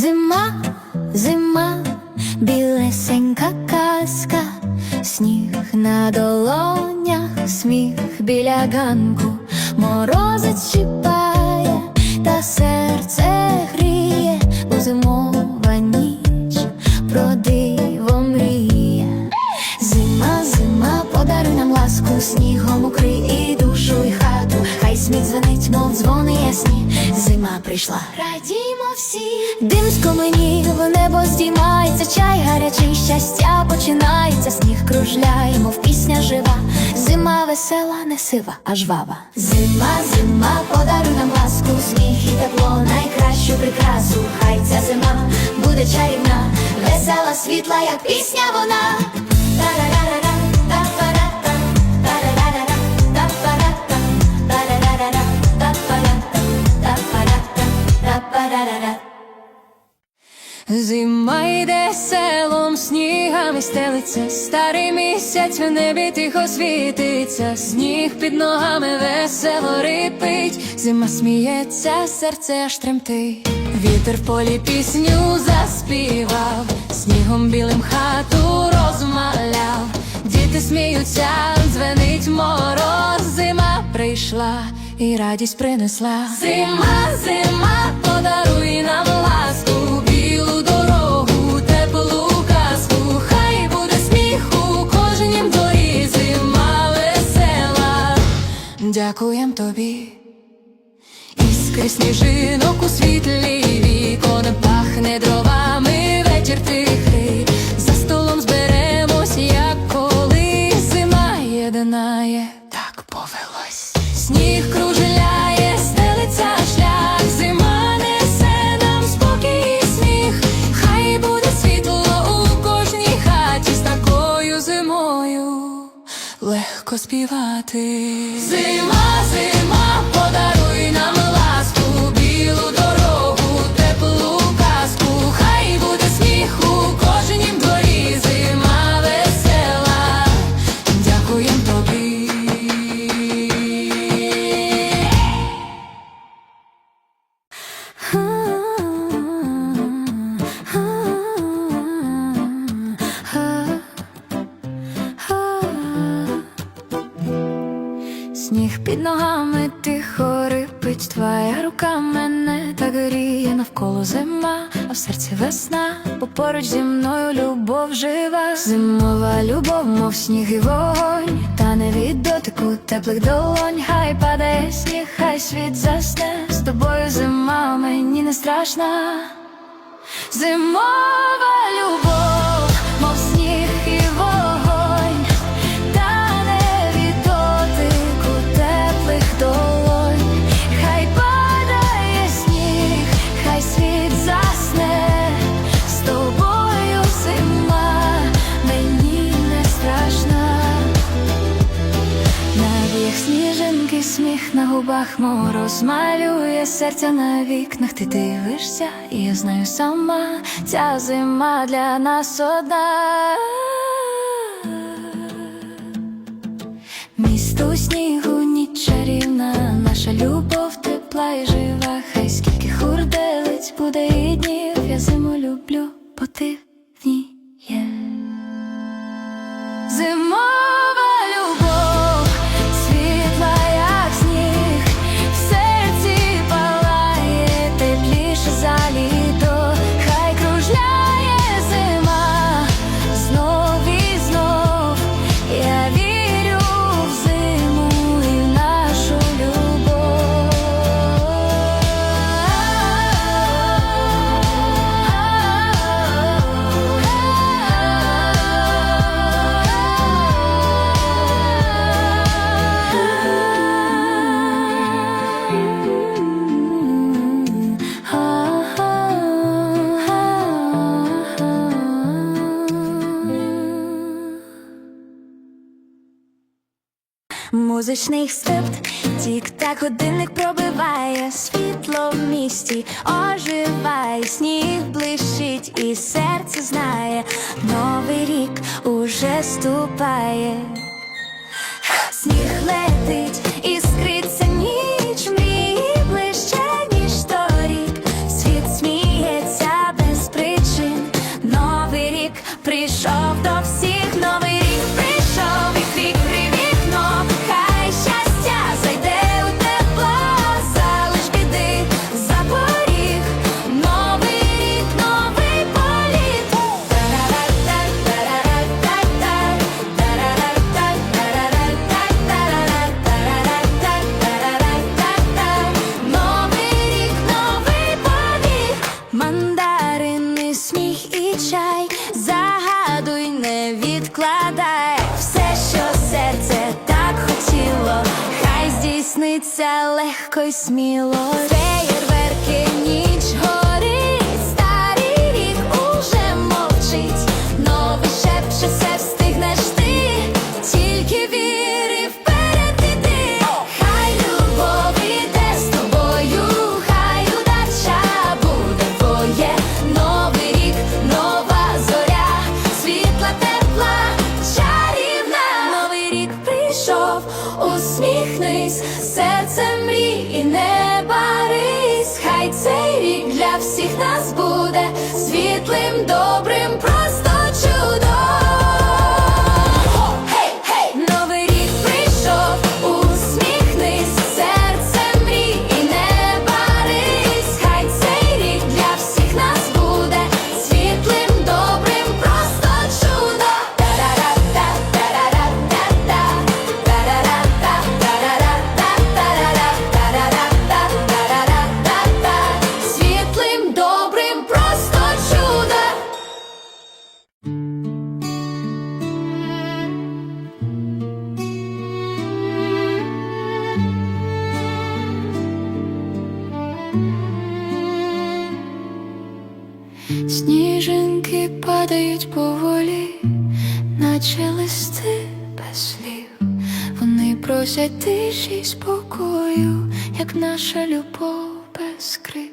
Зима, зима, білесенька казка, сніг на долонях, сміх біля ганку, морозець чіпає, та серце гріє, у зимова дзвони ясні. Зима прийшла, радімо всі. Дим з коменів, небо здіймається, чай гарячий, щастя починається, сніг кружляє, мов пісня жива. Зима весела, не сива, а жвава. Зима, зима, подаруй нам ласку, сміх і тепло, найкращу прикрасу. Хай ця зима буде чарівна, весела, світла, як пісня вона. Зима йде селом, снігами стелиться, старий місяць в небі тихо світиться, сніг під ногами весело рипить, зима сміється, серце аж тремтить. Вітер в полі пісню заспівав, снігом білим хату розмаляв, діти сміються, дзвенить мороз, зима прийшла і радість принесла. Зима, зима, подаруй нам ласку, Дякуєм тобі. Іскри сніжинок у світлі вікон пахне дровами вечір тихий. За столом зберемось, як коли зима єднає, так повелось. Сніг кружляє, стелиться шлях, зима несе нам спокій і. Хай буде світло у кожній хаті з такою зимою легко співати. Ногами тихо рипить, твоя рука мене так гріє. Навколо зима, а в серці весна, бо поруч зі мною любов жива, зимова любов, мов сніг і вогонь, та не від дотику теплих долонь, хай падає сніг, хай світ засне, з тобою зима мені не страшна. Зимова любов, губах мороз малює серця на вікнах. Ти дивишся, і я знаю сама, ця зима для нас одна. Місто снігу, ніч чарівна, наша любов тепла і жива. Хай скільки хурделиць буде і днів, я зиму люблю, Музичний скрипт, тік-так годинник пробиває світло в місті, оживає, сніг блищить, і серце знає, новий рік уже ступає. Легко всіх нас буде світлим, добрим, просять тиші спокою, як наша любов без криків.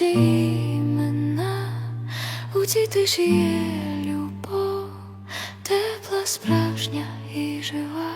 Наші імена, є любов, тепла, справжня і жива.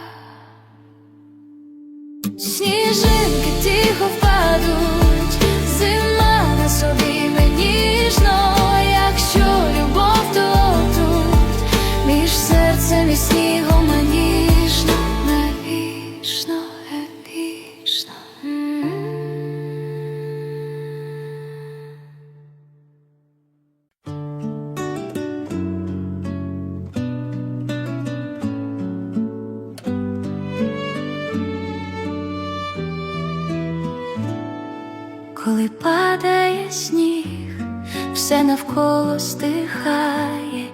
Навколо стихає,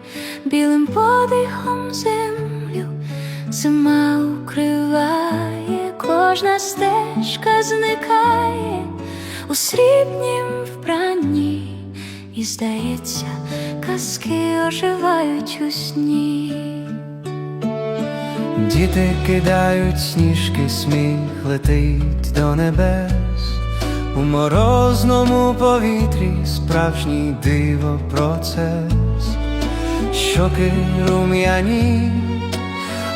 білим подихом землю зима укриває, кожна стежка зникає. У срібнім вбранні, і здається, казки оживають у сні. Діти кидають сніжки, сміх летить до небес, у морозному повітрі справжній диво процес, щоки рум'яні,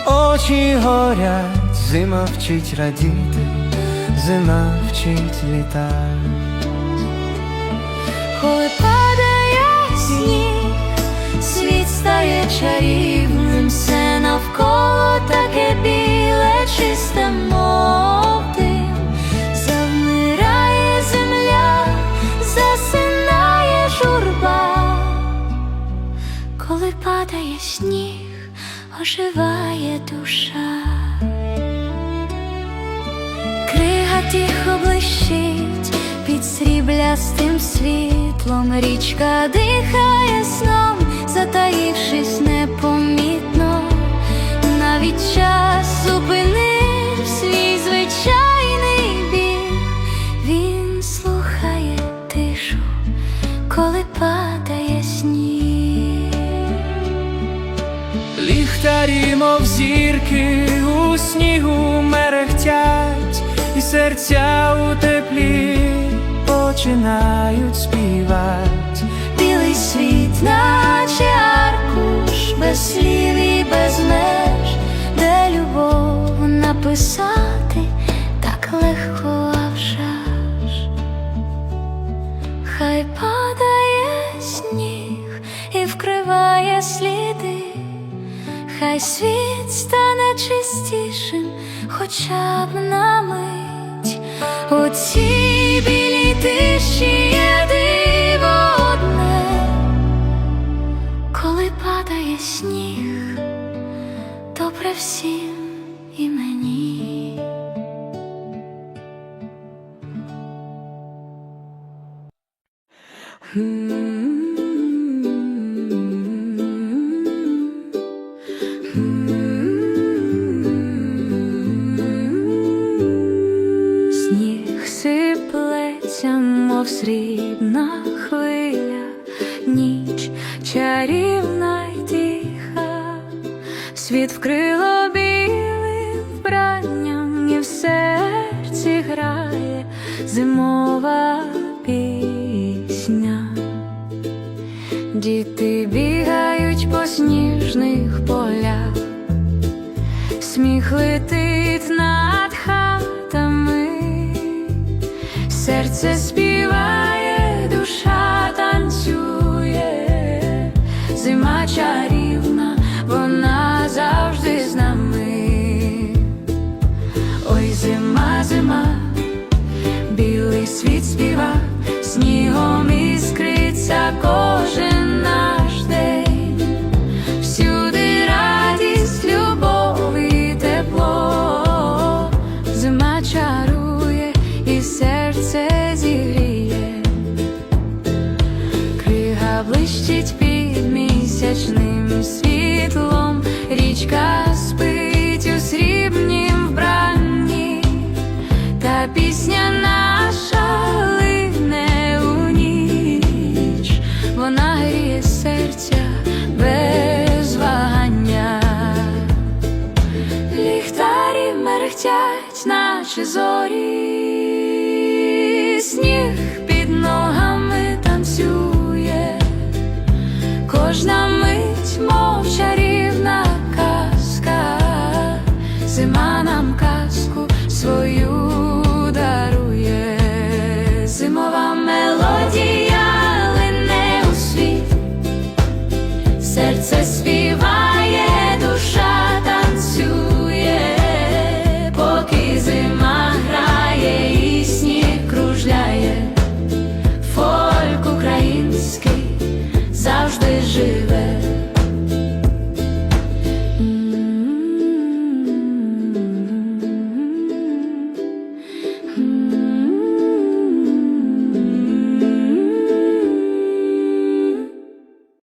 очі горять, зима вчить радіти, зима вчить літати. Коли падає сніг, світ стає чарівним, все навколо таке біле, чисте, мов Коли падає сніг, оживає душа. Крига тихо блищить під сріблястим світлом, річка дихає сном, затаївшись непомітно, навіть час зупинив свій звичайний біг, він слухає тишу ліхтарі, мов зірки, у снігу мерехтять, і серця у теплі починають співать. Білий світ, наче аркуш, без слів і без меж, де любов написати хай світ стане чистішим, хоча б на мить. У цій білій тиші є диво одне, коли падає сніг, добре всім і мені. Сніг світ вкрило білим вбранням, і в серці грає зимова пісня. Діти бігають по сніжних полях, сміх летить над хатами, серце співає, річка спить у срібнім вбранні, та пісня наша лине у ніч, вона гріє серця без вагання. Ліхтарі мерехтять, наче зорі,